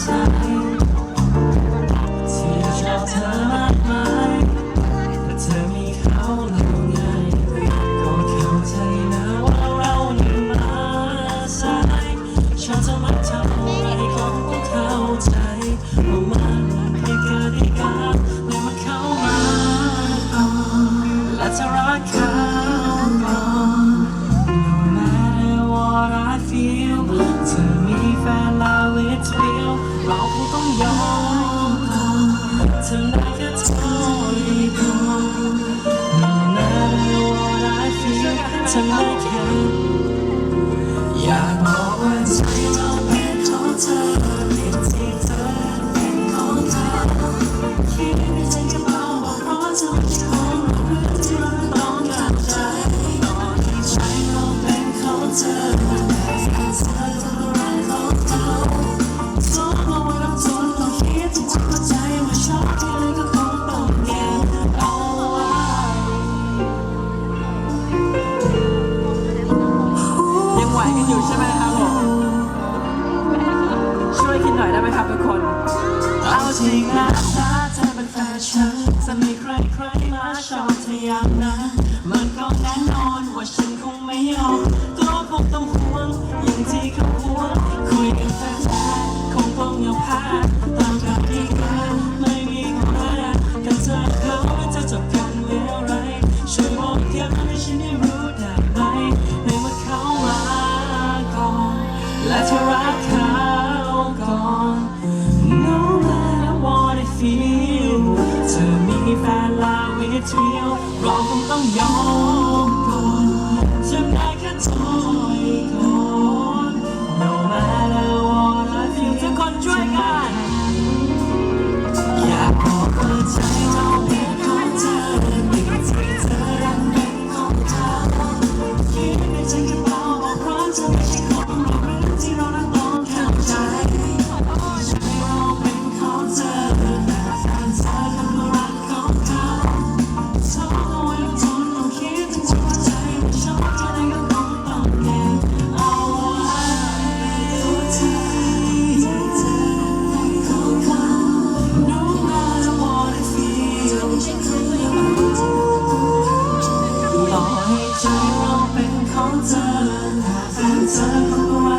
ใจที่ชอบเธอมากมายแต่เธอมีเขาแล้วไงก็เข้าใจนะว่าเรานั้นมาสายชอบเธอมากเท่าไรก็คงเข้าใจว่ามันไม่เกิดอีกแล้วเลยมาเข้ามาก่อนและจะรักเขา เธอได้แค่ถอยก่อน No matter what I feel เธอไม่แค่อยากบอกว่าใจเราเป็นของเธอเป็นที่เธอเป็นของเธอคิดในใจก็บอกว่าเพราะเธอไม่ใช่ของเราเรื่อที่เราต้องการใจตอนที่ใจเราเป็นของเธอแต่เธอ ริงนะถ้าเธอเป็นแฟนฉันจะมีใครใครมาชอบเธออย่างนั้นมันก็แน่นอนว่าฉันคงไม่ยอม เราคงต้องยอมก่อนจะได้แค่ถอยก่อน No matter what I feel ทุกคนช่วยกัน อยากบอกว่าใจเราเป็นของเธอติดใจเธอรักเป็นของเธอคิดในใจก็ แฟ